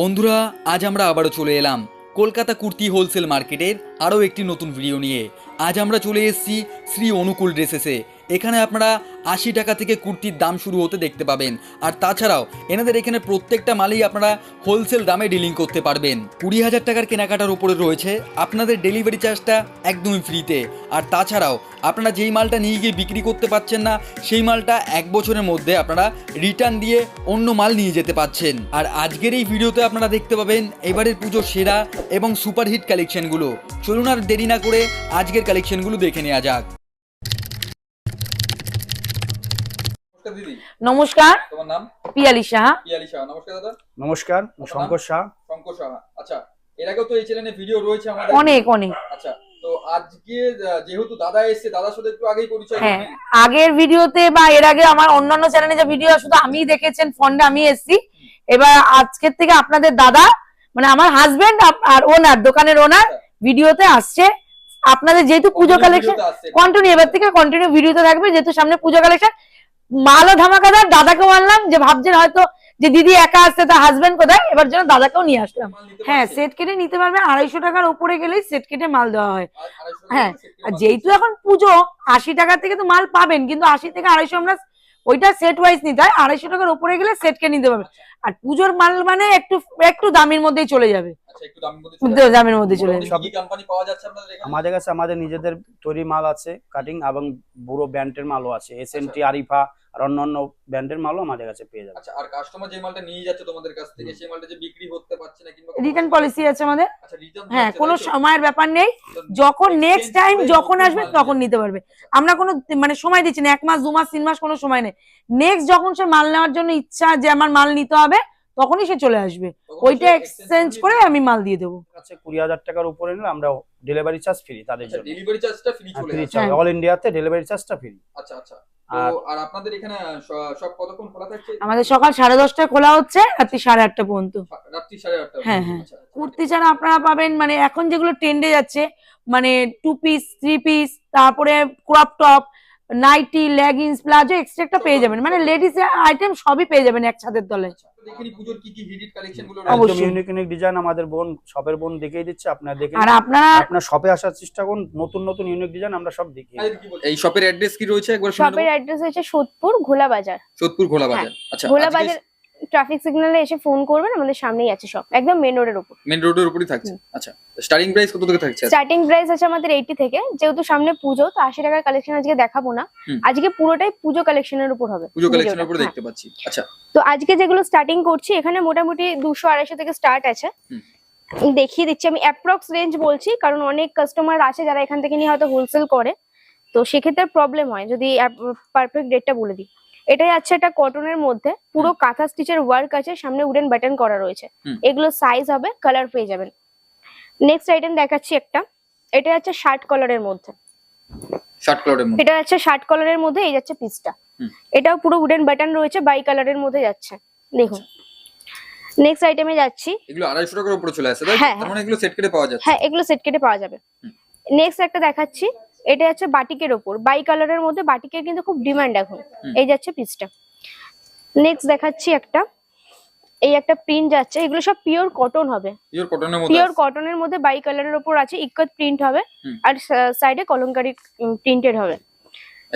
বন্ধুরা, আজ আমরা আবারও চলে এলাম কলকাতা কুর্তি হোলসেল মার্কেটের আরও একটি নতুন ভিডিও নিয়ে। আজ আমরা চলে এসেছি শ্রী অনুকূল ড্রেসেসে এখানে আপনারা আশি টাকা থেকে কুর্তির দাম শুরু হতে দেখতে পাবেন। আর তাছাড়াও, এনাদের এখানে প্রত্যেকটা মালেই আপনারা হোলসেল দামে ডিলিং করতে পারবেন। কুড়ি হাজার টাকার কেনাকাটার উপরে রয়েছে আপনাদের ডেলিভারি চার্জটা একদমই ফ্রিতে আর তাছাড়াও, আপনারা যেই মালটা নিয়ে গিয়ে বিক্রি করতে পারছেন না, সেই মালটা এক বছরের মধ্যে আপনারা রিটার্ন দিয়ে অন্য মাল নিয়ে যেতে পাচ্ছেন আর আজকের এই ভিডিওতে আপনারা দেখতে পাবেন এবারের পুজোর সেরা এবং সুপারহিট কালেকশনগুলো চলুন আর দেরি না করে আজকের কালেকশনগুলো দেখে নেওয়া যাক। নমস্কার দিদি। নমস্কার। তোমার নাম? পিয়ালি সাহা। পিয়ালি সাহা। নমস্কার দাদা। নমস্কার শঙ্কর শাহ শঙ্কর সাহা। আচ্ছা এর আগেও তো এই চ্যানেলে ভিডিও রয়েছে আমাদের। অনেক অনেক। আচ্ছা তো আজকে যেহেতু দাদা এসেছে দাদার সাথে একটু আগেই পরিচয় হ্যাঁ আগের ভিডিওতে বা এর আগে আমার অন্যান্য চ্যানেলে যে ভিডিও শুধু আমি দেখেছেন ফন্ডে আমি এসেছি। এবার আজকের থেকে আপনাদের দাদা মানে আমার হাজবেন্ড আর ওনার দোকানের ওনার ভিডিওতে আসছে। আপনাদের যেহেতু পুজো কালেকশন কন্টিনিউ এবার থেকে কন্টিনিউ ভিডিওতে থাকবে যেহেতু সামনে পুজো কালেকশন মালও ধামাকাদার দাদাকে মানলাম যে ভাবছেন হয়তো যে দিদি একা আসছে তার হাজবেন্ড কোথায়? এবার জন্য দাদাকেও নিয়ে আসলাম। হ্যাঁ সেট কেটে নিতে পারবে আড়াইশো টাকার উপরে গেলেই সেট কেটে মাল দেওয়া হয়। হ্যাঁ, আর যেহেতু এখন পুজো আশি টাকা থেকে তো মাল পাবেন কিন্তু আশি থেকে আড়াইশো আমরা ওইটা সেট ওয়াইজ নিতে হয় আড়াইশো টাকার উপরে গেলে সেট কে নিতে পারবে। আর পুজোর মাল মানে একটু একটু দামের মধ্যেই চলে যাবে। আচ্ছা দামের মধ্যে চলে কোম্পানি পাওয়া যাচ্ছে আমাদের কাছে আমাদের নিজেদের তৈরি মাল আছে কাটিং এবং বুড়ো ব্র্যান্ডের মালও আছে। এস এন টি আরিফা আর অন্যান্য ব্র্যান্ডের মালও আমাদের কাছে পেয়ে যাবে। আচ্ছা আর কাস্টমার যে মালটা নিয়ে যাচ্ছে তোমাদের কাছ থেকে সেই মালটা যে বিক্রি করতে পারছে না কিংবা রিটার্ন পলিসি আছে আমাদের? আচ্ছা হ্যাঁ কোনো সময়ের ব্যাপার নেই। যখন নেক্সট টাইম যখন আসবে তখন নিতে পারবে। আমরা কোনো মানে সময় দিচ্ছি না এক মাস দু মাস তিন মাস কোনো সময় নেই। নেক্সট যখন সে মাল নেওয়ার জন্য ইচ্ছা যে আমার মাল নিতে হবে তখনই সে চলে আসবে। ওইটা এক্সচেঞ্জ করে আমি মাল দিয়ে দেবো। কাছে কুড়ি হাজার টাকার উপরে নিলে আমরা ডেলিভারি চার্জ ফ্রি তাদের জন্য। ডেলিভারি চার্জটা ফ্রি চলে ফ্রি চার্জ। অল ইন্ডিয়াতে ডেলিভারি চার্জটা ফ্রি আচ্ছা আচ্ছা। আর- আর আপনাদের এখানে সব কতক্ষণ খোলা থাকছে? আমাদের সকাল সাড়ে দশটায় খোলা হচ্ছে রাত্রি সাড়ে আটটা পর্যন্ত। রাত্রি সাড়ে আটটা হ্যাঁ, হ্যাঁ। আচ্ছা, আচ্ছা। কুর্তি ছাড়া আপনারা পাবেন মানে এখন যেগুলো ট্রেন্ডে যাচ্ছে মানে টু পিস থ্রি পিস তারপরে crop top nighty leggings palazzo extra পেয়ে যাবেন। মানে লেডিস আইটেম সবই পেয়ে যাবেন এক ছাদের তলে তো দেখে নিই পুজোর কি কি হিট কালেকশনগুলো একদম অবশ্যই। ইউনিক ইউনিক ডিজাইন আমাদের বোন শপের বোন দেখিয়ে দিচ্ছে। আপনারা দেখে আর আপনারা আপনার শপে আসার চেষ্টা করুন। নতুন নতুন ইউনিক ডিজাইন আমরা সব দেখিয়ে এই শপের অ্যাড্রেস কি রয়েছে একবার শপের অ্যাড্রেস হচ্ছে সোদপুর ঘোলা বাজার। সোদপুর ঘোলা বাজার। আচ্ছা ঘোলা বাজার ট্রাফিক সিগন্যালে এসে ফোন করবেন আমাদের সামনেই আছে সব। একদম মেন রোডের উপর। মেন রোডের উপরই থাকছে? আচ্ছা স্টার্টিং প্রাইস কত থেকে থাকছে? স্টার্টিং প্রাইস আছে আমাদের এইটি থেকে যেহেতু সামনে পুজো তো আশি টাকার কালেকশন আজকে দেখাবো না। আজকে পুরোটাই পুজো কালেকশনের উপর হবে। পুজো কালেকশনের। উপরে হ্যাঁ। দেখতে পাচ্ছি। আচ্ছা। তো আজকে যেগুলো স্টার্টিং করছি এখানে মোটামুটি দুশো আড়াইশো থেকে স্টার্ট আছে। দেখিয়ে দিচ্ছি আমি অ্যাপ্রক্স রেঞ্জ বলছি কারণ অনেক কাস্টমার আছে যারা এখান থেকে নিয়ে হয়তো হোলসেল করে। তো সেক্ষেত্রে প্রবলেম হয় যদি পারফেক্ট রেটটা বলে দিই। এটাই আছে একটা কটনের মধ্যে পুরো কাঁথা স্টিচের ওয়ার্ক আছে সামনে উডেন বাটন করা রয়েছে। এগুলো সাইজ হবে কালার পেয়ে যাবেন। নেক্সট আইটেম দেখাচ্ছি একটা এটা আছে শার্ট কালারের মধ্যে। শার্ট কালারের মধ্যে। এটা যাচ্ছে শার্ট কালারের মধ্যে এই যাচ্ছে পিসটা। এটাও পুরো উডেন বাটন রয়েছে বাই কালারের মধ্যে যাচ্ছে। দেখুন। নেক্সট আইটেমে যাচ্ছি। এগুলো আড়াইশো টাকার উপরে চলে আসে তাই হ্যাঁ, তার মানে এগুলো সেট করে পাওয়া যাচ্ছে। হ্যাঁ এগুলো সেট কেটে পাওয়া যাবে। নেক্সট একটা দেখাচ্ছি। এটা হচ্ছে বাটিকের ওপর। বাই কালারের মধ্যে বাটিকের কিন্তু খুব ডিমান্ড এখন। এই যাচ্ছে পিসটা নেক্সট দেখাচ্ছি একটা। এই একটা প্রিন্ট যাচ্ছে। এগুলো সব পিওর কটন হবে। পিওর কটনের মধ্যে পিওর। কটনের মধ্যে বাই কালারের ওপর আছে ইকত প্রিন্ট হবে। আর সাইডে কলমকারি প্রিন্টেড হবে।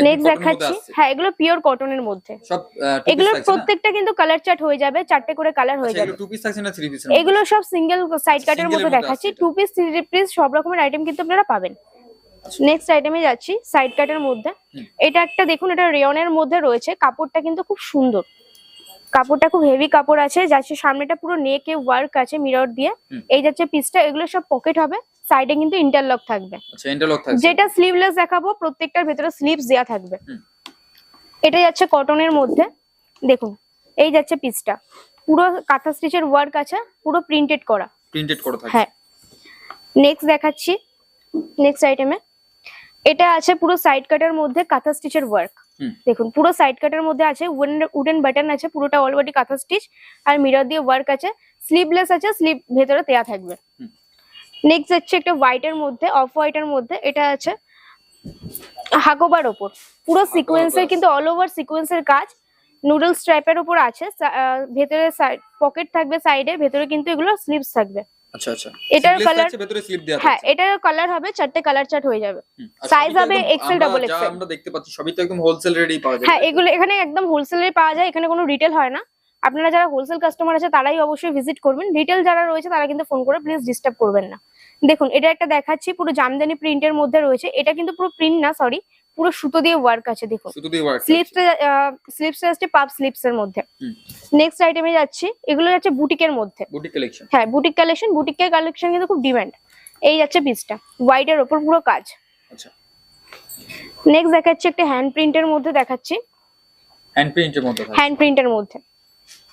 নেক্সট এর দেখাচ্ছি। হ্যাঁ এগুলো পিওর কটনের মধ্যে। সব এগুলো প্রত্যেকটা কিন্তু কালার চার্ট হয়ে যাবে। চারটে করে কালার হয়ে যাবে। টু পিস থাকছে না থ্রি পিস এগুলো সব সিঙ্গেল সাইড কাটের মধ্যে দেখাচ্ছি। টু পিস থ্রি পিস সব রকমের আইটেম কিন্তু আপনারা পাবেন। নেক্সট আইটেমে যাচ্ছি সাইড কাটের মধ্যে। এটা একটা দেখুন এটা রেয়নের মধ্যে রয়েছে। কাপড়টা কিন্তু খুব সুন্দর। কাপড়টা খুব হেভি কাপড় আছে যাচ্ছে সামনেটা পুরো নেকে ওয়ার্ক আছে মিরর দিয়ে। এই যাচ্ছে পিসটা এগুলো সব পকেট হবে। সাইডে কিন্তু ইন্টারলক থাকবে। আচ্ছা যেটা স্লিভলেস দেখাবো প্রত্যেকটার ভেতরে স্লিভস দেওয়া থাকবে। এটা যাচ্ছে কটনের মধ্যে। দেখুন এই যাচ্ছে পিসটা পুরো কাঁথা স্টিচের ওয়ার্ক আছে পুরো প্রিন্টেড করা। প্রিন্টেড করা হ্যাঁ। নেক্সট দেখাচ্ছি। নেক্সট আইটেমে এটা আছে পুরো সাইড কাটের মধ্যে কাঁথা স্টিচের ওয়ার্ক দেখুন পুরো সাইড কাটের মধ্যে আছে উডেন বাটন আছে পুরোটা অলরেডি কাঁথা স্টিচ আর মিরর দিয়ে ওয়ার্ক আছে। স্লিভলেস আছে স্লিভ ভেতরে দেয়া থাকবে। নেক্সট হচ্ছে একটা হোয়াইট এর মধ্যে অফ হোয়াইট এর মধ্যে এটা আছে হাকোবার ওপর। পুরো সিকোয়েন্সের। কিন্তু অল ওভার সিকোয়েন্সের কাজ। নুডলস টাইপের উপর আছে ভেতরে পকেট থাকবে সাইডে ভেতরে কিন্তু এগুলো স্লিভস থাকবে। আচ্ছা আচ্ছা। এটার স্লিপ দেওয়া হ্যাঁ এটার কালার হবে চারটে কালার চার্ট হয়ে যাবে। তো হবে একদম XL, আমরা double যা আমরা দেখতে পাচ্ছি সবই তো একদম হোলসেল রেটেই পাওয়া যায় হ্যাঁ এগুলো এখানে একদম হোলসেলে পাওয়া যায় এখানে কোনো রিটেল হয় না। আপনারা যারা হোলসেল কাস্টমার আছে তারাই অবশ্যই ভিজিট করবেন। রিটেল যারা রয়েছে তারা কিন্তু ফোন করে প্লিজ ডিস্টার্ব করবেন না। দেখুন এটা একটা দেখাচ্ছি পুরো জামদানি প্রিন্টের মধ্যে রয়েছে। এটা কিন্তু পুরো প্রিন্ট না সরি পুরো সুতো দিয়ে ওয়ার্ক আছে দেখুন শুধু দিয়ে ওয়ার্ক স্লিপসটা স্লিপসটা আসছে পাপ স্লিপস এর মধ্যে। নেক্সট আইটেমে যাচ্ছি এগুলো যাচ্ছে বুটিকের মধ্যে। বুটিক কালেকশন হ্যাঁ বুটিক কালেকশন বুটিকের কালেকশন কিন্তু খুব ডিমান্ড এই যাচ্ছে পিসটা হোয়াইট এর ওপর পুরো কাজ। আচ্ছা। নেক্সট দেখাচ্ছি একটা হ্যান্ড প্রিন্টের মধ্যে দেখাচ্ছি। হ্যান্ড প্রিন্টের মধ্যে হ্যান্ড প্রিন্টের মধ্যে।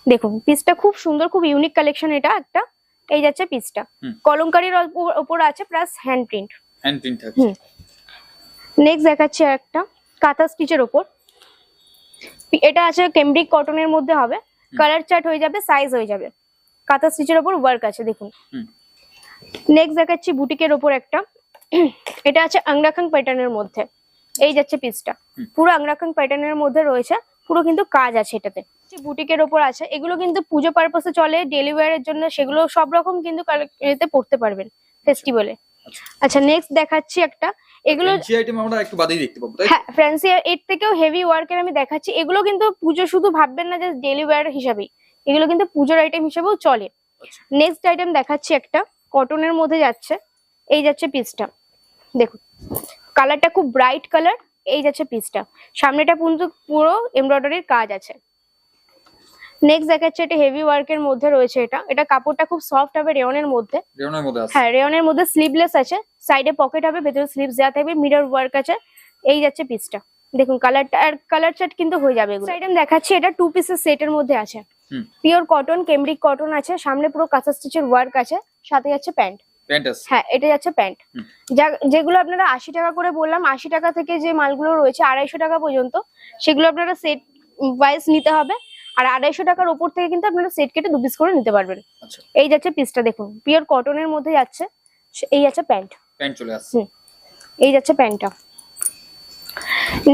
দেখুন পিসটা খুব সুন্দর খুব ইউনিক কালেকশন এটা একটা। এই যাচ্ছে পিসটা। কলমকারির ওপ- আছে plus hand print hand print হুম। নেক্সট দেখাচ্ছি একটা কাঁথা স্টিচের ওপর। এটা আছে কেমব্রিক কটনের মধ্যে হবে। কালার চার্ট হয়ে যাবে সাইজ হয়ে যাবে। কাঁথা স্টিচের ওপর ওয়ার্ক আছে দেখুন। নেক্সট দেখাচ্ছি বুটিকের ওপর একটা। এটা আছে আংরাখাং প্যাটার্নের মধ্যে। এই যাচ্ছে পিসটা। পুরো আংরাখাং প্যাটার্নের মধ্যে রয়েছে পুরো কিন্তু কাজ আছে এটাতে। বুটিকের ওপর আছে এগুলো কিন্তু পুজো পারপাসে চলে ডেলি ওয়্যারের জন্য সেগুলো সব রকম কিন্তু এতে পড়তে পারবেন ফেস্টিভ্যালে আচ্ছা। আচ্ছা নেক্সট দেখাচ্ছি একটা। এগুলো আইটেম আমরা একটু বাদেই দেখতে পাবো তাই হ্যাঁ ফ্যান্সি এর থেকেও হেভি ওয়ার্কের আমি দেখাচ্ছি। এগুলো কিন্তু পুজো শুধু ভাববেন না যে ডেলি ওয়্যার হিসাবেই। এগুলো কিন্তু পুজোর আইটেম হিসেবেও চলে। আচ্ছা। নেক্সট আইটেম দেখাচ্ছি একটা। কটনের মধ্যে যাচ্ছে। এই যাচ্ছে পিসটা দেখুন কালারটা খুব ব্রাইট কালার এই যাচ্ছে পিসটা সামনেটা কিন্তু পুরো এমব্রয়ডারির কাজ আছে। নেক্সট দেখাচ্ছে এটা হেভি ওয়ার্কের মধ্যে রয়েছে এটা। এটা কাপড়টা খুব সফট হবে রেয়নের মধ্যে। রেওনের মধ্যে আছে। হ্যাঁ রেয়নের মধ্যে স্লিভলেস আছে। সাইডে পকেট হবে ভেতরে স্লিভস দেওয়া থাকবে মিরর ওয়ার্ক আছে। এই যাচ্ছে পিসটা দেখুন কালারটা আর কালার চার্ট কিন্তু হয়ে যাবে আইটেম দেখাচ্ছি এটা টু পিসের সেটের মধ্যে আছে। পিওর কটন কেমব্রিক কটন আছে। সামনে পুরো কাঁচা স্টিচের ওয়ার্ক আছে। সাথে যাচ্ছে প্যান্ট হ্যাঁ এটা যাচ্ছে প্যান্ট যেগুলো আপনারা আশি টাকা করে বললাম আশি টাকা থেকে যে মালগুলো রয়েছে আড়াইশো টাকা পর্যন্ত সেগুলো আপনারা সেট ওয়াইজ নিতে হবে। আর আড়াইশো টাকার ওপর থেকে কিন্তু আপনারা সেট কেটে দু পিস করে নিতে পারবেন। আচ্ছা। এই যাচ্ছে পিসটা দেখুন পিওর কটনের মধ্যে যাচ্ছে এই যাচ্ছে প্যান্ট প্যান্ট চলে আসছে। এই যাচ্ছে প্যান্টটা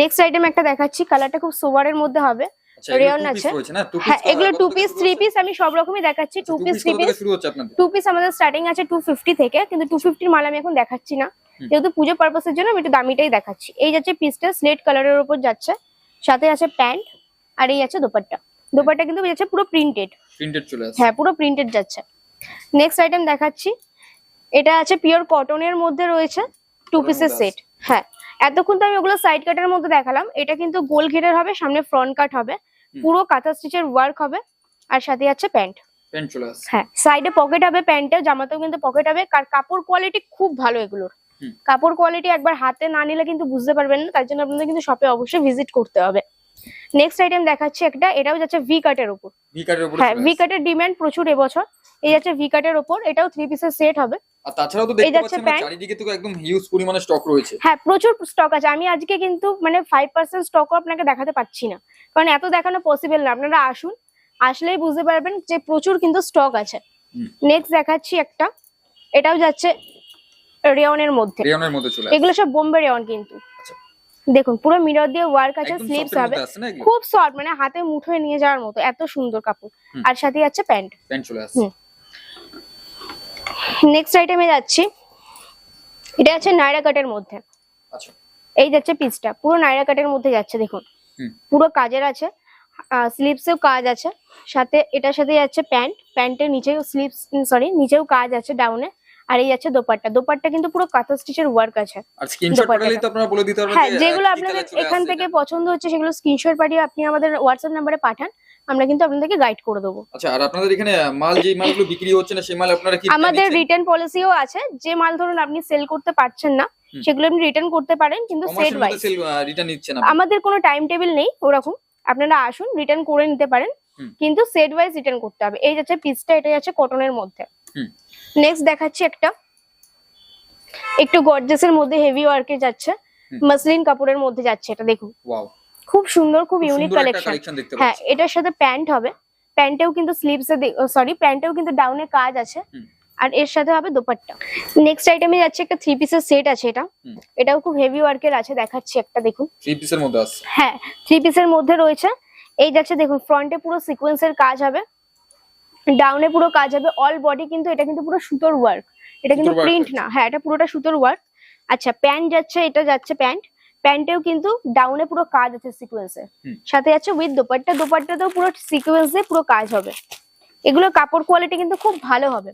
নেক্সট আইটেম একটা দেখাচ্ছি কালারটা খুব সোবারের মধ্যে হবে। আচ্ছা রেয়ন আছে। টু পিস হ্যাঁ এগুলো টু পিস থ্রি পিস আমি সব রকমই দেখাচ্ছি টু পিস থ্রি পিস শুরু হচ্ছে আপনাদের? টু পিস আমাদের স্টার্টিং আছে টু ফিফটি থেকে কিন্তু টু ফিফটির মাল আমি এখন দেখাচ্ছি না। যেহেতু পুজো পারপাসের জন্য আমি একটু দামিটাই দেখাচ্ছি। এই যাচ্ছে পিসটা স্লেট কালারের উপর যাচ্ছে সাথে আছে প্যান্ট আর এই আছে দোপাট্টা। দোপাট্টা কিন্তু যাচ্ছে পুরো প্রিন্টেড প্রিন্টেড চলে আসছে। হ্যাঁ পুরো প্রিন্টেড যাচ্ছে। নেক্সট আইটেম দেখাচ্ছি। এটা আছে পিওর কটনের মধ্যে রয়েছে টু পিসের সেট হ্যাঁ এতক্ষণ তো আমি ওগুলো সাইড কাটের মধ্যে দেখালাম। এটা কিন্তু গোল ঘেরের হবে সামনে ফ্রন্ট কাট হবে। পুরো কাঁথা স্টিচের ওয়ার্ক হবে। আর সাথে আছে প্যান্ট প্যান্ট চলে আসছে। হ্যাঁ সাইডে পকেট হবে প্যান্টের জামাতেও কিন্তু পকেট হবে। কার কাপড় কোয়ালিটি খুব ভালো এগুলোর। কাপড় কোয়ালিটি একবার হাতে না নিলে কিন্তু বুঝতে পারবেন না তার জন্য আপনাদের কিন্তু শপে অবশ্যই ভিজিট করতে হবে। নেক্সট আইটেম দেখাচ্ছি একটা এটাও যাচ্ছে ভি কাটের উপর। ভি কাটের উপরে হ্যাঁ ভি কাটের ডিমান্ড প্রচুর এবছর। এই যাচ্ছে ভি কাটের ওপর এটাও থ্রি পিসের সেট হবে। আর তাছাড়াও তো দেখতে পাচ্ছেন চারিদিকে তো একদম হিউজ পরিমাণে স্টক রয়েছে। হ্যাঁ প্রচুর স্টক আছে। আমি আজকে কিন্তু মানে ফাইভ পার্সেন্ট স্টকও আপনাকে দেখাতে পাচ্ছি না। কারণ এত দেখানো পসিবল না। আপনারা আসুন আসলেই বুঝতে পারবেন যে প্রচুর কিন্তু স্টক আছে। নেক্সট দেখাচ্ছি একটা। এটাও যাচ্ছে রেয়নের মধ্যে। রেয়নের মধ্যে চলে এগুলো সব বোম্বে রেয়ন কিন্তু। আচ্ছা। দেখুন পুরো মিরর দিয়ে ওয়ার্ক আছে স্লিভস হবে। খুব সফট মানে হাতে মুঠোয় নিয়ে যাওয়ার মতো এত সুন্দর কাপড়। আর সাথে যাচ্ছে প্যান্ট। প্যান্ট চলে আসছে। হুম। নেক্সট আইটেমে যাচ্ছি। এটা আছে নাইরা কাটের মধ্যে। আচ্ছা। এই যাচ্ছে পিসটা পুরো নাইরা কাটের মধ্যে যাচ্ছে দেখুন। পুরো কাজের আছে স্লিভসেও কাজ আছে। সাথে এটার সাথে যাচ্ছে প্যান্ট। প্যান্টের নিচেও স্লিভস সরি নিচেও কাজ আছে ডাউনে আর এই যাচ্ছে দোপাট্টা। দোপাট্টা কিন্তু পুরো কাঁথা স্টিচের ওয়ার্ক আছে। আর স্ক্রিনশট পাঠালেই তো আপনারা বলে দিতে পারবেন হ্যাঁ যেগুলো আপনাদের এখান থেকে পছন্দ হচ্ছে সেগুলো স্ক্রিনশট পাঠিয়ে আপনি আমাদের হোয়াটসঅ্যাপ নাম্বারে পাঠান আমরা কিন্তু আপনাদেরকে গাইড করে দেবো। আচ্ছা আর আপনাদের এখানে মাল যে মালগুলো বিক্রি হচ্ছে না সেই মাল আপনারা কি আমাদের রিটার্ন পলিসিও আছে যে মাল ধরুন আপনি সেল করতে পারছেন না সেগুলো আপনি রিটার্ন করতে পারেন কিন্তু সেট ওয়াইজ রিটার্ন নিচ্ছেন আমাদের কোনো টাইম টেবিল নেই ওরকম। আপনারা আসুন রিটার্ন করে নিতে পারেন কিন্তু সেট ওয়াইজ রিটার্ন করতে হবে। এই যাচ্ছে পিসটা এটা যাচ্ছে কটনের মধ্যে। নেক্সট দেখাচ্ছি একটা। একটু গর্জেসের মধ্যে হেভি ওয়ার্কে যাচ্ছে। মাসলিন কাপড়ের মধ্যে যাচ্ছে এটা দেখুন। খুব সুন্দর খুব ইউনিক কালেকশন হ্যাঁ এটার সাথে প্যান্ট হবে। প্যান্টেও কিন্তু স্লিভসে সরি প্যান্টেও কিন্তু ডাউনে কাজ আছে। আর এর সাথে হবে দোপাট্টা। নেক্সট আইটেমে যাচ্ছে একটা থ্রি পিসের সেট আছে এটা। এটাও খুব হেভি ওয়ার্কের আছে দেখাচ্ছি একটা দেখুন। থ্রি পিসের মধ্যে আসছে হ্যাঁ থ্রি পিসের মধ্যে রয়েছে। এই যাচ্ছে দেখুন ফ্রন্টে পুরো সিকোয়েন্সের কাজ হবে। ডাউনে পুরো কাজ হবে অল বডি কিন্তু এটা কিন্তু পুরো সুতোর ওয়ার্ক এটা কিন্তু প্রিন্ট না হ্যাঁ এটা পুরোটা সুতোর ওয়ার্ক আচ্ছা প্যান্ট যাচ্ছে এটা যাচ্ছে প্যান্ট প্যান্টেও কিন্তু ডাউনে পুরো কাজ আছে সিকোয়েন্সে। সাথে যাচ্ছে উইথ দোপাট্টা দোপাট্টাতেও পুরো সিকোয়েন্সে পুরো কাজ হবে। এগুলো কাপড় কোয়ালিটি কিন্তু খুব ভালো হবে।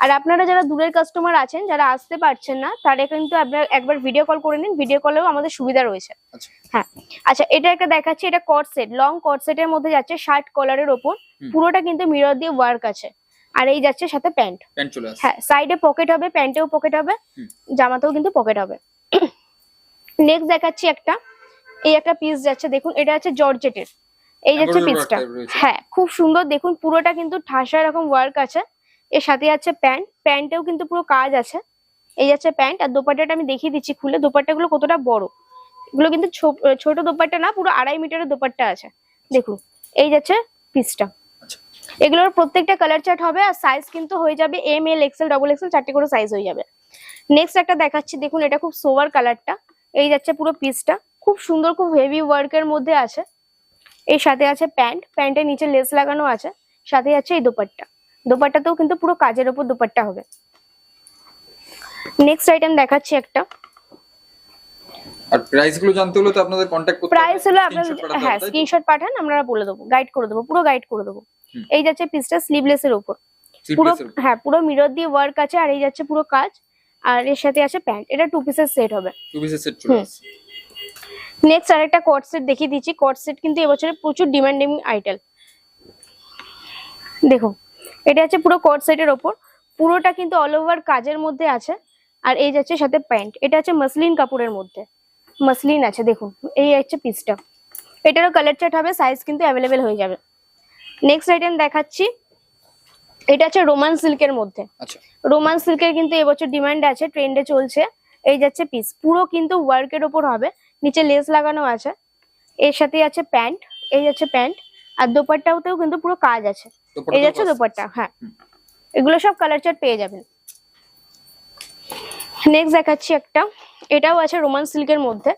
আর আপনারা যারা দূরের কাস্টমার আছেন যারা আসতে পারছেন না তারা কিন্তু আপনার একবার ভিডিও কল করে নিন। ভিডিও কলেও আমাদের সুবিধা রয়েছে। আচ্ছা। হ্যাঁ। আচ্ছা এটা একটা দেখাচ্ছি এটা কট সেট লং কট সেটের মধ্যে যাচ্ছে শার্ট কলারের ওপর। পুরোটা কিন্তু মিরর দিয়ে ওয়ার্ক আছে। আর এই যাচ্ছে সাথে প্যান্ট প্যান্ট চলে আসছে। হ্যাঁ সাইডে পকেট হবে প্যান্টেও পকেট হবে জামাতেও কিন্তু পকেট হবে। নেক্সট দেখাচ্ছি একটা। এই একটা পিস যাচ্ছে দেখুন এটা আছে জর্জেটের। এই যাচ্ছে পিসটা হ্যাঁ খুব সুন্দর দেখুন পুরোটা কিন্তু ঠাসা এরকম ওয়ার্ক আছে। এর সাথে আছে প্যান্ট প্যান্টেও কিন্তু পুরো কাজ আছে। এই যাচ্ছে প্যান্ট আর দোপাট্টাটা আমি দেখিয়ে দিচ্ছি খুলে দোপাট্টাগুলো কতটা বড়। এগুলো কিন্তু ছোট দোপাট্টা না পুরো আড়াই মিটারের দোপাট্টা আছে। দেখুন এই যাচ্ছে পিসটা। এগুলোর প্রত্যেকটা কালার চার্ট হবে আর সাইজ কিন্তু হয়ে যাবে M L X L double X L চারটে করে সাইজ হয়ে যাবে। নেক্সট একটা দেখাচ্ছি দেখুন এটা খুব সোভার কালারটা এই যাচ্ছে পুরো পিসটা খুব সুন্দর খুব হেভি ওয়ার্কের মধ্যে আছে। এর সাথে আছে প্যান্ট প্যান্টের নিচে লেস লাগানো আছে। সাথে আছে এই দোপাট্টা। দোপাট্টাতেও কিন্তু পুরো কাজের ওপর দোপাট্টা হবে। নেক্সট আইটেম দেখাচ্ছি একটা। আর প্রাইসগুলো জানতে হলে তো আপনাদের কন্ট্যাক্ট করতে প্রাইস হলো আপনার হ্যাঁ? স্ক্রিনশট পাঠান আমরা বলে দেবো গাইড করে দেবো পুরো গাইড করে দেবো। এই যাচ্ছে পিসটা স্লিভলেস এর উপর পুরো। হ্যাঁ পুরো মিরর দিয়ে ওয়ার্ক আছে আর এই যাচ্ছে পুরো কাজ আর এর সাথে আছে প্যান্ট এটা টু পিসের সেট হবে। Piece এর set চলে নেক্সট আরেকটা কট সেট দেখিয়ে দিচ্ছি। কট সেট কিন্তু এবছরে প্রচুর ডিমান্ডিং আইটেল দেখুন এটা হচ্ছে পুরো কট সেটের ওপর। পুরোটা কিন্তু অল ওভার কাজের মধ্যে আছে। আর এই যাচ্ছে সাথে প্যান্ট এটা হচ্ছে মসলিন কাপড়ের মধ্যে। মসলিন আছে দেখুন। এই হচ্ছে পিসটা এটারও কালার চার্ট হবে সাইজ কিন্তু অ্যাভেলেবেল হয়ে যাবে। নেক্সট আইটেম দেখাচ্ছি। এটা হচ্ছে রোমান সিল্কের মধ্যে। আচ্ছা। রোমান সিল্কের কিন্তু এবছর ডিমান্ড আছে ট্রেন্ডে চলছে। এই যাচ্ছে পিস পুরো কিন্তু ওয়ার্কের ওপর হবে। নিচে লেস লাগানো আছে। এর সাথে আছে প্যান্ট এই যাচ্ছে প্যান্ট আর দোপাট্টাতেও কিন্তু পুরো কাজ আছে। এই যাচ্ছে দোপাট্টা হ্যাঁ। এগুলো সব কালার চার্ট পেয়ে যাবেন। নেক্সট দেখাচ্ছি একটা। এটাও আছে রোমান সিল্কের মধ্যে।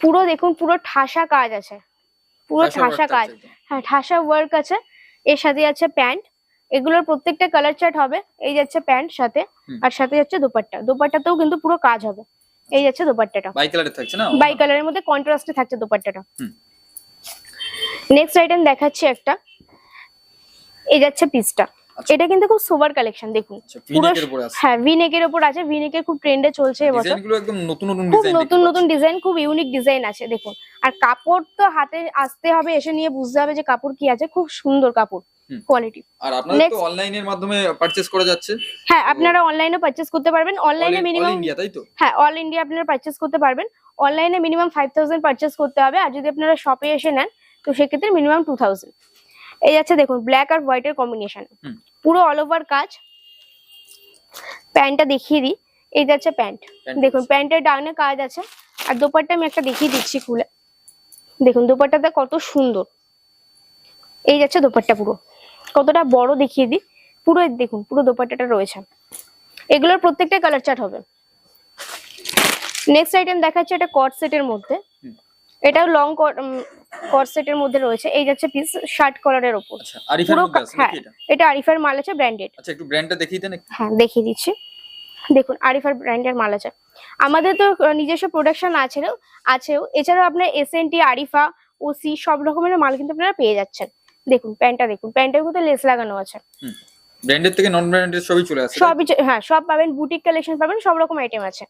পুরো দেখুন পুরো ঠাসা কাজ আছে। পুরো ঠাসা কাজ। হ্যাঁ ঠাসা ওয়ার্ক আছে। এর সাথে আছে প্যান্ট। এগুলোর প্রত্যেকটা কালার চার্ট হবে। এই যাচ্ছে প্যান্ট সাথে। আর সাথে যাচ্ছে দোপাট্টা। দোপাট্টাতেও কিন্তু পুরো কাজ হবে। এই যাচ্ছে দোপাট্টাটা। বাই কালারে থাকছে না? বাই কালারের মধ্যে কন্ট্রাস্টে থাকছে দোপাট্টাটা। নেক্সট আইটেম দেখাচ্ছি একটা। এই যাচ্ছে পিসটা আচ্ছা। এটা কিন্তু খুব সোবার কালেকশন দেখুন। আচ্ছা পুরো ভিনেকের হ্যাঁ ভি নেকের উপর আছে। ভি নেকের খুব ট্রেন্ডে চলছে এবছর ডিজাইনগুলো একদম নতুন নতুন খুব ডিজাইন নতুন নতুন ডিজাইন খুব ইউনিক ডিজাইন আছে দেখুন। আর কাপড় তো হাতে আসতে হবে এসে নিয়ে বুঝতে হবে যে কাপড় কি আছে। খুব সুন্দর কাপড় কোয়ালিটি আর আপনাদের তো অনলাইনের মাধ্যমে পারচেজ করা যাচ্ছে। হ্যাঁ আপনারা অনলাইনে পারচেস করতে পারবেন। অনলাইনে মিনিমাম ইন্ডিয়া তাই তো? হ্যাঁ অল ইন্ডিয়া আপনারা পারচেস করতে পারবেন। অনলাইনে মিনিমাম ফাইভ থাউজেন্ড পারচেস করতে হবে। আর যদি আপনারা শপে এসে নেন তো সেক্ষেত্রে মিনিমাম টু থাউজেন্ড এই যাচ্ছে দেখুন ব্ল্যাক আর হোয়াইটের কম্বিনেশন পুরো অল ওভার কাজ। প্যান্টটা দেখিয়ে দিই। এই যাচ্ছে প্যান্ট। দেখুন। প্যান্টের ডাউনে কাজ আছে। আর দোপাট্টা আমি একটা দেখিয়ে দিচ্ছি খুলে। দেখুন দোপাট্টাটা কত সুন্দর। এই যাচ্ছে দোপাট্টা পুরো। কতটা বড় দেখিয়ে দিই। পুরো দেখুন পুরো দোপাট্টাটা রয়েছে। এগুলোর প্রত্যেকটা কালার চার্ট হবে। নেক্সট আইটেম দেখাচ্ছে এটা কট সেটের মধ্যে। এটাও লং কট সেটের মধ্যে রয়েছে। এই যাচ্ছে পিস শার্ট কলারের আরিফার পুরো হ্যাঁ এটা? এটা আরিফার মাল আছে ব্র্যান্ডেড আচ্ছা একটু ব্র্যান্ডটা দেখিয়ে দেন। হ্যাঁ দেখিয়ে দিচ্ছি। দেখুন আরিফার ব্র্যান্ডের মাল আছে। আমাদের তো নিজস্ব প্রোডাকশন আছে আছেও। এছাড়াও আপনার এস এন টি আরিফা ওসি সব রকমের মাল কিন্তু আপনারা পেয়ে যাচ্ছেন। দেখুন প্যান্টটা দেখুন। প্যান্টের মধ্যে লেস লাগানো আছে। ব্র্যান্ডের থেকে নন ব্র্যান্ডের সবই চলে আসে সবই হ্যাঁ সব পাবেন বুটিক কালেকশন পাবেন সব রকম আইটেম আছে।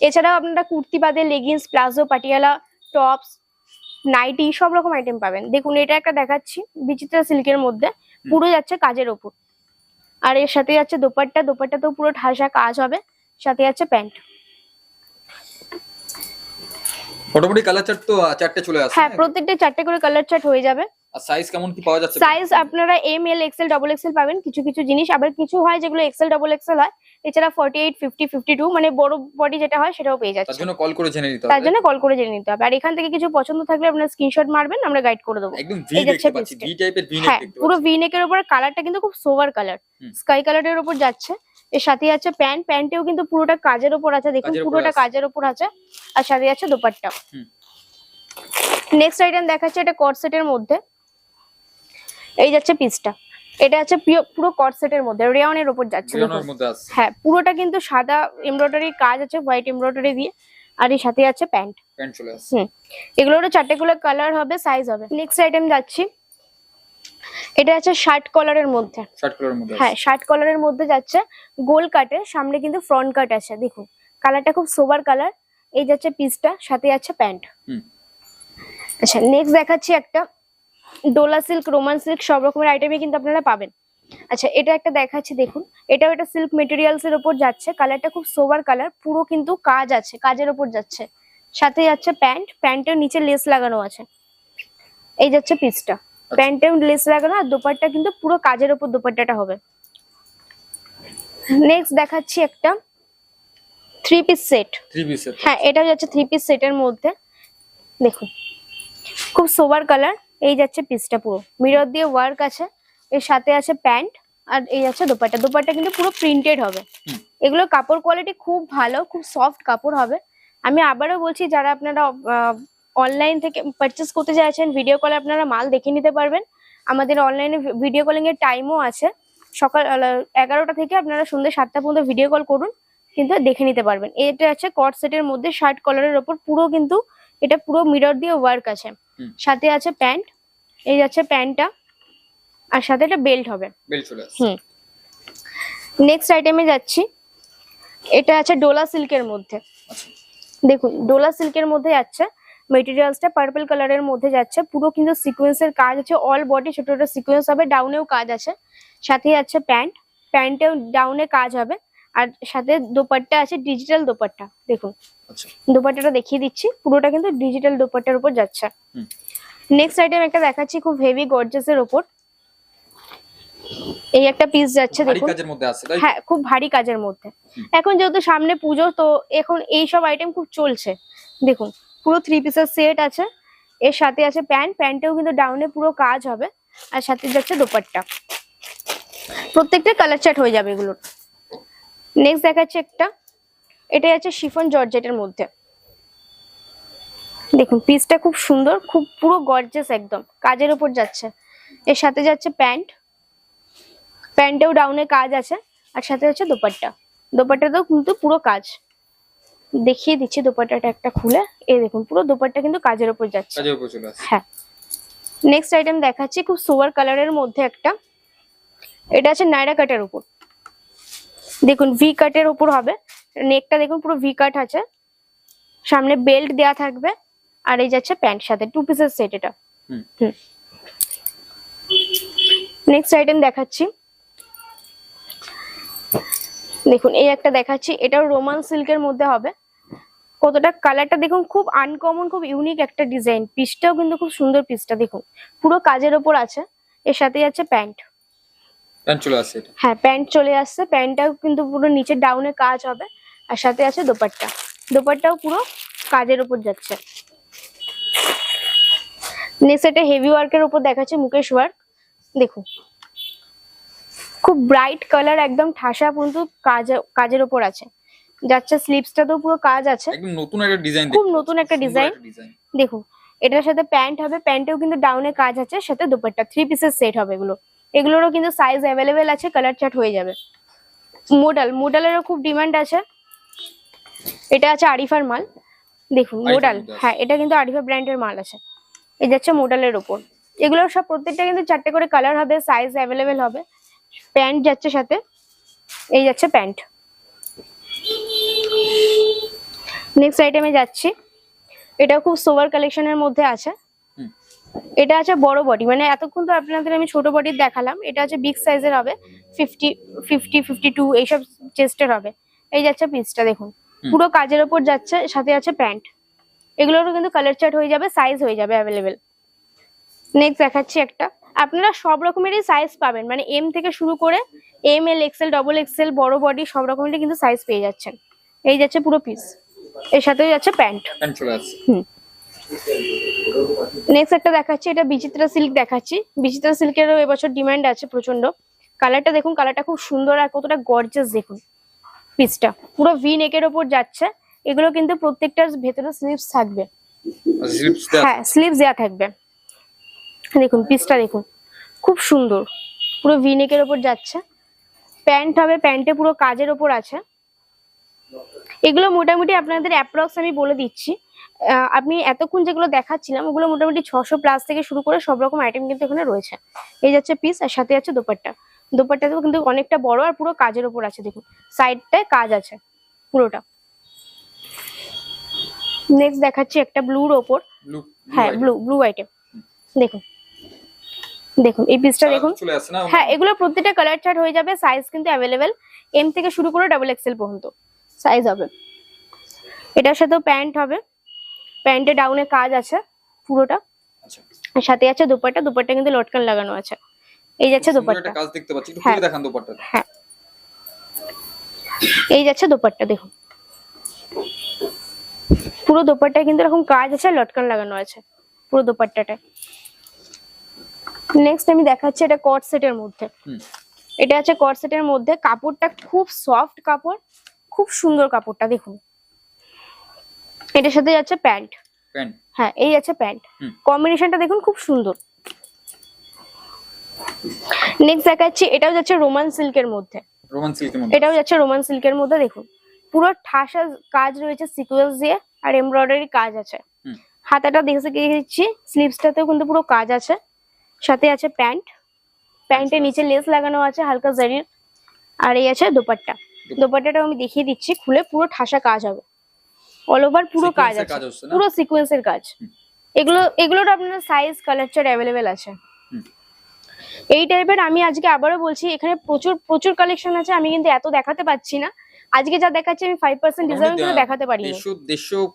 এছাড়াও আপনারা কুর্তি বাদে leggings palazzo Patiala tops nightie সব রকম আইটেম পাবেন। দেখুন এটা একটা দেখাচ্ছি বিচিত্রা সিল্কের মধ্যে। পুরো যাচ্ছে কাজের ওপর। আর এর সাথে যাচ্ছে দোপাট্টা দোপাট্টাতেও পুরো ঠাসা কাজ হবে। সাথে যাচ্ছে প্যান্ট। মোটামুটি কালার চার্ট তো চারটে চলে আসে হ্যাঁ প্রত্যেকটা চারটে করে কালার চার্ট হয়ে যাবে। আর সাইজ কেমন কি পাওয়া যাচ্ছে? সাইজ আপনারা M L XL double XL পাবেন। কিছু কিছু জিনিস। আবার কিছু হয় যেগুলো এক্সেল ডবল এক্সেল হয় এছাড়া forty eight fifty fifty two মানে বড় বডি যেটা হয় সেটাও পেয়ে তার যাচ্ছে জন্য কল করে জেনে নিতে তার জন্য কল করে জেনে নিতে হবে। আর এখান থেকে কিছু পছন্দ থাকলে আপনার স্ক্রিনশট মারবেন আমরা গাইড করে দেবো। একদম ভি দেখতে পাচ্ছি ভি টাইপের ভি নেক হ্যাঁ দেখতে পুরো পাচ্ছি। ভি নেকের উপর কালারটা কিন্তু খুব সোভার কালার। স্কাই কালারের উপর যাচ্ছে। এর সাথে আছে প্যান্ট প্যান্টেও কিন্তু পুরোটা কাজের উপর আছে। দেখুন পুরোটা কাজের উপর আছে। আর সাথে আছে দোপাট্টা নেক্সট আইটেম দেখাচ্ছে এটা কটসেটের মধ্যে। এই যাচ্ছে পিসটা এটা হচ্ছে পুরো কটসেটের মধ্যে রেয়নের উপর যাচ্ছে হ্যাঁ পুরোটা কিন্তু সাদা এমব্রয়ডারি কাজ আছে হোয়াইট এমব্রয়ডারি দিয়ে আর এর সাথে আছে প্যান্ট প্যান্ট চলে আসছে। হুম এগুলোরও চারটে গুলো কালার হবে সাইজ হবে। নেক্সট আইটেম যাচ্ছি। এটা আছে শার্ট কলারের মধ্যে। শার্ট কালারের মধ্যে হ্যাঁ শার্ট কলারের মধ্যে যাচ্ছে গোল কাটে সামনে কিন্তু ফ্রন্ট কাট আছে দেখুন। কালারটা খুব সোবার কালার এই যাচ্ছে পিসটা সাথে আছে প্যান্ট হুম। আচ্ছা নেক্সট দেখাচ্ছি একটা ডোলা সিল্ক রোমান সিল্ক সব রকমের আইটেমই কিন্তু আপনারা পাবেন। আচ্ছা এটা একটা দেখাচ্ছি দেখুন। এটাও একটা সিল্ক মেটেরিয়ালস এর উপর যাচ্ছে। কালারটা খুব সোবার কালার পুরো কিন্তু কাজ আছে কাজের উপর যাচ্ছে। সাথে যাচ্ছে প্যান্ট প্যান্টের নিচে লেস লাগানো আছে। এই যাচ্ছে পিসটা প্যান্টেও লেস লাগানো আর দোপাট্টা কিন্তু পুরো কাজের উপর দোপাট্টাটা হবে। নেক্সট দেখাচ্ছি একটা থ্রি পিস সেট হ্যাঁ এটা যাচ্ছে থ্রি পিস সেটের মধ্যে। দেখুন খুব সোবার কালার এই যাচ্ছে পিসটা পুরো। মিরর দিয়ে ওয়ার্ক আছে এর সাথে আছে প্যান্ট আর এই যাচ্ছে দোপাট্টা। দোপাট্টা কিন্তু পুরো প্রিন্টেড হবে। হুম। এগুলো কাপড় কোয়ালিটি খুব ভালো খুব সফট কাপড় হবে। আমি আবারও বলছি যারা আপনারা অনলাইন থেকে পারচেস করতে চাইছেন ভিডিও কলে আপনারা মাল দেখে নিতে পারবেন। আমাদের অনলাইনে ভিডিও কলিং এর টাইমও আছে। সকাল এগারোটা থেকে আপনারা সন্ধ্যে সাতটা পর্যন্ত ভিডিও কল করুন কিন্তু দেখে নিতে পারবেন। এটা আছে কট সেটের মধ্যে শার্ট কলারের ওপর পুরো কিন্তু এটা পুরো মিরর দিয়ে ওয়ার্ক আছে। সাথে আছে প্যান্ট এই যাচ্ছে প্যান্টটা আর সাথে একটা বেল্ট হবে। বেল চলে হুম। নেক্সট আইটেমে যাচ্ছি। এটা আছে ডোলা সিল্কের মধ্যে। আচ্ছা। দেখুন ডোলা সিল্কের মধ্যে যাচ্ছে মেটেরিয়ালসটা পার্পল কালারের মধ্যে যাচ্ছে পুরো কিন্তু সিকোয়েন্সের কাজ আছে অল বডি ছোট ছোট সিকোয়েন্স হবে ডাউনেও কাজ আছে। সাথে আছে প্যান্ট প্যান্টেও ডাউনে কাজ হবে। আর সাথে দোপাট্টা আছে ডিজিটাল দোপাট্টা। দেখুন আচ্ছা। দোপাট্টাটা দেখিয়ে দিচ্ছি পুরোটা কিন্তু ডিজিটাল দোপাট্টার উপর যাচ্ছে। নেক্সট আইটেম একটা দেখাচ্ছি খুব হেভি গর্জেসের উপর। এই একটা পিস যাচ্ছে দেখুন। হ্যাঁ খুব ভারী কাজের মধ্যে। এখন যেহেতু সামনে পুজো তো এখন এই সব আইটেম খুব চলছে। দেখুন পুরো থ্রি পিসের সেট আছে। এর সাথে আছে প্যান্ট প্যান্টেও কিন্তু ডাউনে পুরো কাজ হবে। আর সাথে যাচ্ছে দোপাট্টা। প্রত্যেকটা কালার চার্ট হয়ে যাবে এগুলোর। নেক্সট দেখাচ্ছে একটা। এটা আছে শিফন জর্জেটের মধ্যে। দেখুন পিসটা খুব সুন্দর খুব পুরো গর্জেস একদম। কাজের উপর যাচ্ছে। এর সাথে যাচ্ছে প্যান্ট। প্যান্টেও ডাউনে কাজ আছে। আর সাথে হচ্ছে দোপাট্টা। দোপাট্টাতেও কিন্তু পুরো কাজ। দেখিয়ে দিচ্ছি দোপাট্টাটা একটা খুলে। এই দেখুন পুরো দোপাট্টা কিন্তু কাজের উপর যাচ্ছে। হ্যাঁ। নেক্সট আইটেম দেখাচ্ছি খুব সোয়ার কালারের মধ্যে একটা। এটা আছে নাইরা কাটের উপর। দেখুন ভি কাটের উপর হবে। নেকটা দেখুন পুরো ভি কাট আছে। সামনে বেল্ট দেয়া থাকবে। আর এই যাচ্ছে প্যান্ট সাথে। টু পিসের সেট এটা। নেক্সট আইটেম দেখাচ্ছি। দেখুন এই একটা দেখাচ্ছি। এটাও রোমান সিল্কের মধ্যে হবে। কতটা কালারটা দেখুন খুব আনকমন খুব ইউনিক একটা ডিজাইন পিসটাও কিন্তু খুব সুন্দর পিসটা দেখুন। পুরো কাজের ওপর আছে। এর সাথে আছে প্যান্ট প্যান্ট চলে আসছে হ্যাঁ প্যান্ট চলে আসছে। প্যান্টটাও কিন্তু পুরো নিচে ডাউনে কাজ হবে আর সাথে আছে দোপাট্টা। দোপাট্টাও পুরো কাজের উপর যাচ্ছে। নেক্সট এটা হেভি ওয়ার্কের উপর দেখাচ্ছে মুকেশ ওয়ার্ক দেখুন খুব ব্রাইট কালার একদম ঠাসা পর্যন্ত কাজ কাজের উপর আছে। যাচ্ছে স্লিপসটাতেও পুরো কাজ আছে। একদম নতুন একটা ডিজাইন খুব নতুন একটা ডিজাইন ডিজাইন দেখুন এটার সাথে প্যান্ট হবে প্যান্টেও কিন্তু ডাউনে কাজ আছে সাথে দুপাট্টা। থ্রি পিসের সেট হবে এগুলো। এগুলোরও কিন্তু সাইজ অ্যাভেলেবেল আছে কালার চার্ট হয়ে যাবে। মোডাল মোডালেরও খুব ডিমান্ড আছে। এটা আছে আরিফার মাল। দেখুন মোডাল হ্যাঁ এটা কিন্তু আরিফা ব্র্যান্ডের মাল আছে। এই যাচ্ছে মোডালের ওপর এগুলোর সব প্রত্যেকটা কিন্তু চারটে করে কালার হবে সাইজ অ্যাভেলেবেল হবে। প্যান্ট যাচ্ছে সাথে এই যাচ্ছে প্যান্ট নেক্সট আইটেমে যাচ্ছি। এটা খুব সোভার কালেকশনের মধ্যে আছে। এটা আছে বড় বডি মানে এতক্ষণ তো আপনাদের আমি ছোট বডির দেখালাম এটা আছে বিগ সাইজের হবে ফিফটি ফিফটি ফিফটি টু এইসব চেস্টের হবে। এই যাচ্ছে পিসটা দেখুন। পুরো কাজের ওপর যাচ্ছে সাথে আছে প্যান্ট এগুলোরও কিন্তু কালার চার্ট হয়ে যাবে সাইজ হয়ে যাবে অ্যাভেলেবেল নেক্সট দেখাচ্ছি একটা। আপনারা সব রকমেরই সাইজ পাবেন মানে এম থেকে শুরু করে M L XL double XL বড় বডি সব রকমেরই কিন্তু সাইজ পেয়ে যাচ্ছেন। এই যাচ্ছে পুরো পিস এর সাথে যাচ্ছে প্যান্ট আসছে। নেক্সট একটা দেখাচ্ছি এটা বিচিত্রা সিল্ক দেখাচ্ছি। বিচিত্রা সিল্কেরও এবছর ডিমান্ড আছে প্রচণ্ড কালারটা দেখুন কালারটা খুব সুন্দর আর কতটা গর্জাস দেখুন পিসটা পুরো ভি নেকের ওপর যাচ্ছে এগুলো কিন্তু প্রত্যেকটার ভেতরে স্লিভস থাকবে। হ্যাঁ স্লিভস দেওয়া থাকবে। দেখুন পিসটা দেখুন খুব সুন্দর। পুরো ভিনেকের ওপর যাচ্ছে। প্যান্ট হবে প্যান্টে পুরো কাজের ওপর আছে। এগুলো মোটামুটি আপনাদের অ্যাপ্রক্স আমি বলে দিচ্ছি। আপনি এতক্ষণ যেগুলো দেখাচ্ছিলাম ওগুলো মোটামুটি ছশো প্লাস থেকে শুরু করে সব রকম আইটেম কিন্তু এখানে রয়েছে। এই যাচ্ছে পিস আর সাথে আছে দোপাট্টা। দোপাট্টাতেও কিন্তু অনেকটা বড় আর পুরো কাজের ওপর আছে দেখুন। সাইডটায় কাজ আছে পুরোটা। নেক্সট দেখাচ্ছি একটা ব্লুর ওপর। হ্যাঁ ব্লু ব্লু আইটেম দেখুন। দেখুন এই পিসটা দেখুন। হ্যাঁ এগুলো প্রত্যেকটা কালার চার্ট হয়ে যাবে সাইজ কিন্তু অ্যাভেলেবেল এম থেকে শুরু করে ডাবল এক্সেল পর্যন্ত। সাইজ হবে। এটার সাথেও প্যান্ট হবে। প্যান্টে ডাউনে কাজ আছে পুরোটা। আচ্ছা। আর সাথে আছে দুপাট্টা দুপাট্টা কিন্তু লটকান লাগানো আছে। এই যাচ্ছে দুপাট্টা। কাজ দেখতে পাচ্ছি। একটু হ্যাঁ। খুলে দেখান দোপাট্টা হ্যাঁ। এই যাচ্ছে দোপাট্টা দেখুন। পুরো দোপাট্টায় কিন্তু এরকম কাজ আছে লটকান লাগানো আছে পুরো দোপাট্টাটায়। নেক্সট আমি দেখাচ্ছি এটা কট সেটের মধ্যে। এটা আছে কট সেটের মধ্যে। কাপড়টা খুব সফট কাপড় খুব সুন্দর কাপড়টা দেখুন। এটার সাথে যাচ্ছে প্যান্ট। প্যান্ট। হ্যাঁ এই আছে প্যান্ট। কম্বিনেশনটা দেখুন খুব সুন্দর। নেক্সট দেখাচ্ছি এটাও যাচ্ছে রোমান সিল্কের মধ্যে। রোমান সিল্কের মধ্যে। এটাও যাচ্ছে রোমান সিল্কের মধ্যে দেখুন। পুরো ঠাসা কাজ রয়েছে সিকোয়েন্স দিয়ে আর এমব্রয়ডারি কাজ আছে। হাতাটা দেখে দেখে দিচ্ছি স্লিভসটাতেও কিন্তু পুরো কাজ আছে। সাথে আছে প্যান্ট। প্যান্টের নিচে লেস লাগানো আছে হালকা জারির আর এই আছে দোপাট্টা। দোপাট্টাটাও আমি দেখিয়ে দিচ্ছি খুলে পুরো ঠাসা কাজ হবে। অল ওভার পুরো কাজ আছে? পুরো সিকোয়েন্সের কাজ। এগুলো এগুলোর আপনার সাইজ কালার চার্ট অ্যাভেলেবেল আছে। এই টাইপের আমি আজকে আবারও বলছি এখানে প্রচুর প্রচুর কালেকশন আছে আমি কিন্তু এত দেখাতে পাচ্ছি না। আজকে যা দেখাচ্ছি আমি ফাইভ পার্সেন্ট ডিসকাউন্ট করে দেখাতে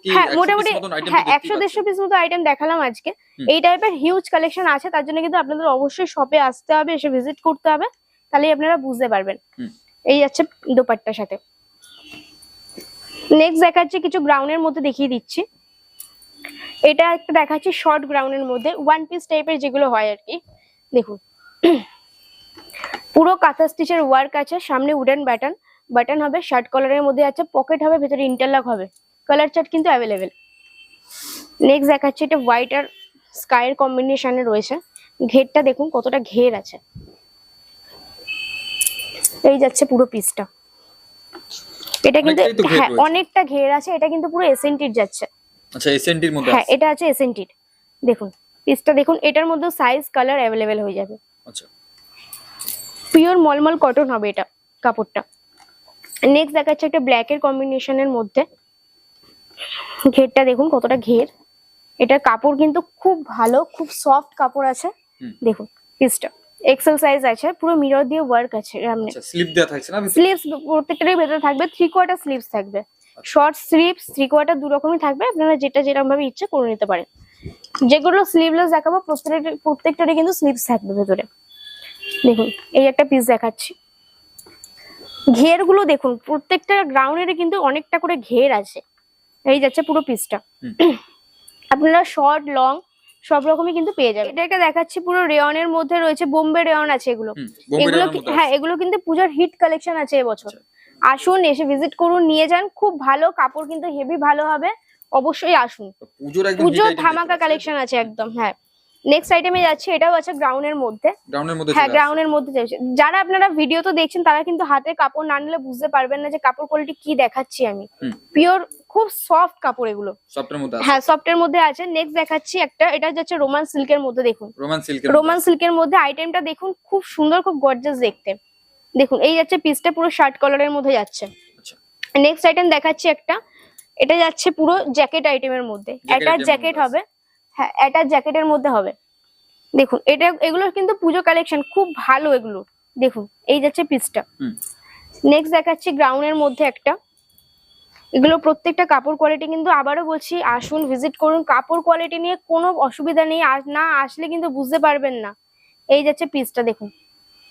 কি হ্যাঁ মোটামুটি হ্যাঁ একশো দেড়শো পিস মতো আইটেম দেখালাম আজকে। এই টাইপের হিউজ কালেকশন আছে তার জন্য কিন্তু আপনাদের অবশ্যই শপে আসতে হবে এসে ভিজিট করতে হবে তাহলেই আপনারা বুঝতে পারবেন। এই যাচ্ছে দোপাট্টার সাথে। নেক্সট দেখাচ্ছি কিছু গ্রাউন্ডের মধ্যে দেখিয়ে দিচ্ছি। এটা একটা দেখাচ্ছি শর্ট গ্রাউন্ডের মধ্যে। ওয়ান পিস টাইপের যেগুলো হয় আর কি। দেখুন। পুরো কাঁথা স্টিচের ওয়ার্ক আছে, সামনে উডেন ব্যাটন বাটন হবে শার্ট কলারের মধ্যে আছে পকেট হবে, ভেতরে ইন্টারলক হবে। কালার চার্ট কিন্তু অ্যাভেলেবেল নেক্সট দেখাচ্ছি এটা হোয়াইট আর স্কাইয়ের কম্বিনেশনে রয়েছে। ঘেরটা দেখুন কতটা ঘের আছে। এই যাচ্ছে পুরো পিসটা এটা কিন্তু হ্যাঁ অনেকটা ঘের আছে এটা কিন্তু পুরো এসেন্টির যাচ্ছে। আচ্ছা এসএনটির মধ্যে হ্যাঁ এটা আছে এসেন্টির দেখুন পিসটা দেখুন এটার মধ্যে সাইজ কালার অ্যাভেলেবেল হয়ে যাবে। আচ্ছা। পিওর মলমল কটন হবে এটা কাপড়টা। নেক্সট দেখাচ্ছে একটা ব্ল্যাক এর কম্বিনেশনের মধ্যে। ঘেরটা দেখুন কতটা ঘের। এটার কাপড় কিন্তু খুব ভালো খুব সফট কাপড় আছে। দেখুন পিসটা এক্সেল সাইজ আছে পুরো মিরর দিয়ে ওয়ার্ক আছে সামনে। আচ্ছা স্লিপ দেওয়া থাকছে না? স্লিভস প্রত্যেকটারই ভেতরে থাকবে থ্রি কোয়ার্টার স্লিভস থাকবে। শর্ট স্লিপস থ্রি কোয়ার্টার দু রকমই থাকবে আপনারা যেটা যেরকম ভাবে ইচ্ছে করে নিতে পারেন। যেগুলো স্লিভলেস দেখাবো প্রত্যেকটা প্রত্যেকটারই কিন্তু স্লিপস থাকবে ভেতরে। দেখুন এই একটা পিস দেখাচ্ছি। ঘেরগুলো দেখুন প্রত্যেকটা গ্রাউন্ডেরই কিন্তু অনেকটা করে ঘের আছে। এই যাচ্ছে পুরো পিসটা আপনারা শর্ট লং সব রকমই কিন্তু পেয়ে যাবেন এটাকে দেখাচ্ছি পুরো রেয়নের মধ্যে রয়েছে বোম্বে রেয়ন আছে এগুলো। এগুলো হ্যাঁ এগুলো কিন্তু পূজার হিট কালেকশন আছে এবছর। আচ্ছা। আসুন এসে ভিজিট করুন নিয়ে যান। খুব ভালো কাপড় কিন্তু হেভি ভালো হবে অবশ্যই আসুন। পুজোর ধামাকা কালেকশন আছে একদম হ্যাঁ। নেক্সট আইটেমে যাচ্ছে এটাও আছে গ্রাউন্ডের মধ্যে। গ্রাউন্ডের মধ্যে হ্যাঁ আসছে। গ্রাউন্ডের মধ্যে যাচ্ছে যারা আপনারা ভিডিও তো দেখছেন তারা কিন্তু হাতে কাপড় না নিলে বুঝতে পারবেন না যে কাপড় কোয়ালিটি কি দেখাচ্ছি আমি। পিওর খুব সফট কাপড় এগুলো। সফটের মধ্যে হ্যাঁ সফটের মধ্যে আছে। নেক্সট দেখাচ্ছি একটা এটা যাচ্ছে রোমান সিল্কের মধ্যে দেখুন। রোমান সিল্কের রোমান সিল্কের মধ্যে আইটেমটা দেখুন খুব সুন্দর খুব গর্জাস দেখতে। দেখুন এই যাচ্ছে পিসটা পুরো শার্ট কালারের মধ্যে যাচ্ছে। আচ্ছা। নেক্সট আইটেম দেখাচ্ছি একটা এটা যাচ্ছে পুরো জ্যাকেট আইটেমের মধ্যে। অ্যাটাচ জ্যাকেট হবে। হ্যাঁ অ্যাটাচ জ্যাকেটের মধ্যে হবে। দেখুন এটা এগুলো কিন্তু পুজো কালেকশন খুব ভালো এগুলো। দেখুন এই যাচ্ছে পিসটা হুম। নেক্সট দেখাচ্ছি গ্রাউন্ডের মধ্যে একটা। এগুলো প্রত্যেকটা কাপড় কোয়ালিটি কিন্তু আবারও বলছি আসুন ভিজিট করুন। কাপড় কোয়ালিটি নিয়ে কোনো অসুবিধা নেই আর না আসলে কিন্তু বুঝতে পারবেন না। এই যাচ্ছে পিসটা দেখুন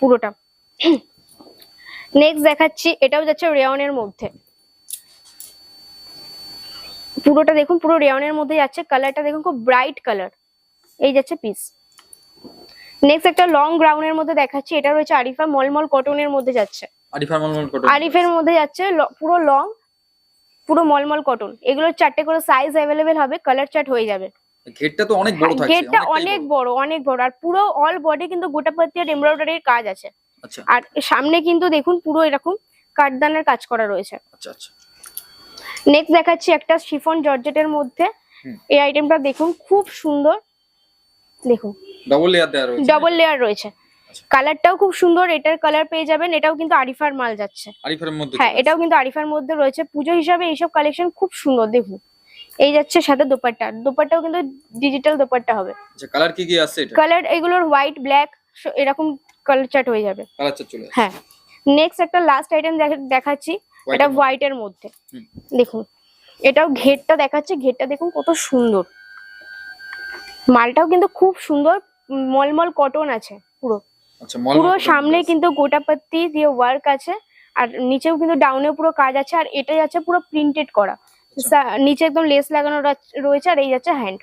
পুরোটা। নেক্সট দেখাচ্ছি এটাও যাচ্ছে রেয়নের মধ্যে। পুরোটা দেখুন পুরো রেয়নের মধ্যে যাচ্ছে কালারটা দেখুন খুব ব্রাইট কালার এই যাচ্ছে পিস নেক্সট একটা লং গ্রাউন্ডের মধ্যে দেখাচ্ছি এটা রয়েছে আরিফা মলমল কটনের মধ্যে যাচ্ছে। আরিফার মলমল কটন আরিফের মধ্যে যাচ্ছে পুরো লং পুরো মলমল কটন এগুলোর চারটে করে সাইজ অ্যাভেলেবেল হবে কালার চার্ট হয়ে যাবে। ঘেরটা তো অনেক বড় থাকছে গেটটা অনেক বড়। অনেক বড়। আর পুরো অল বডি কিন্তু গোটাপাতি আর এমব্রয়ডারির কাজ আছে। আচ্ছা। আর সামনে কিন্তু দেখুন পুরো এরকম কাঠদানের কাজ করা রয়েছে। আচ্ছা আচ্ছা। নেক্সট দেখাচ্ছি একটা শিফন জর্জেটের মধ্যে। এই আইটেমটা দেখুন খুব সুন্দর। দেখুন। ডবল লেয়ার দেওয়া রয়েছে। ডবল লেয়ার রয়েছে। কালারটাও খুব সুন্দর এটার কালার পেয়ে যাবেন এটাও কিন্তু আরিফার মাল যাচ্ছে। আরিফের মধ্যে হ্যাঁ এটাও কিন্তু আরিফার মধ্যে রয়েছে। পুজো হিসাবে এইসব কালেকশন খুব সুন্দর দেখুন। এই যাচ্ছে সাথে দোপাট্টা। দোপাট্টাও কিন্তু ডিজিটাল দোপাট্টা হবে। আচ্ছা কালার কি কি আছে এটা? কালার এগুলোর হোয়াইট ব্ল্যাক এরকম কালার চার্ট হয়ে যাবে। কালার চার্ট চলে হ্যাঁ। নেক্সট একটা লাস্ট আইটেম দেখাচ্ছি। এটা হোয়াইট এর মধ্যে। দেখুন এটাও ঘেরটা দেখাচ্ছে। ঘেরটা দেখুন কত সুন্দর। মালটাও কিন্তু খুব সুন্দর। মলমল কটন আছে পুরো। পুরো মতো সামনে কিন্তু গোটাপাত্তি দিয়ে ওয়ার্ক আছে আর নিচেও কিন্তু ডাউনে পুরো কাজ আছে আর এটাই আছে পুরো প্রিন্টেড করা আচ্ছা। নিচে একদম লেস লাগানো রয়েছে আর এই যাচ্ছে হ্যান্ড।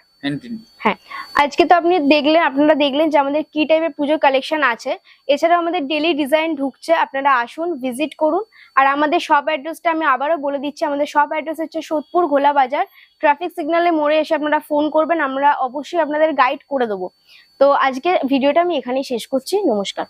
হ্যাঁ আজকে তো আপনি দেখলেন, আপনারা দেখলেন যে আমাদের কি টাইপের পুজোর কালেকশন আছে। এছাড়াও আমাদের ডেলি ডিজাইন ঢুকছে, আপনারা আসুন ভিজিট করুন। আর আমাদের শপ অ্যাড্রেসটা আমি আবারও বলে দিচ্ছি, আমাদের শপ অ্যাড্রেস হচ্ছে সোদপুর ঘোলা বাজার। ট্রাফিক সিগন্যালে মোড়ে এসে আপনারা ফোন করবেন, আমরা অবশ্যই আপনাদের গাইড করে দেবো। তো আজকে ভিডিওটা আমি এখানেই শেষ করছি, নমস্কার।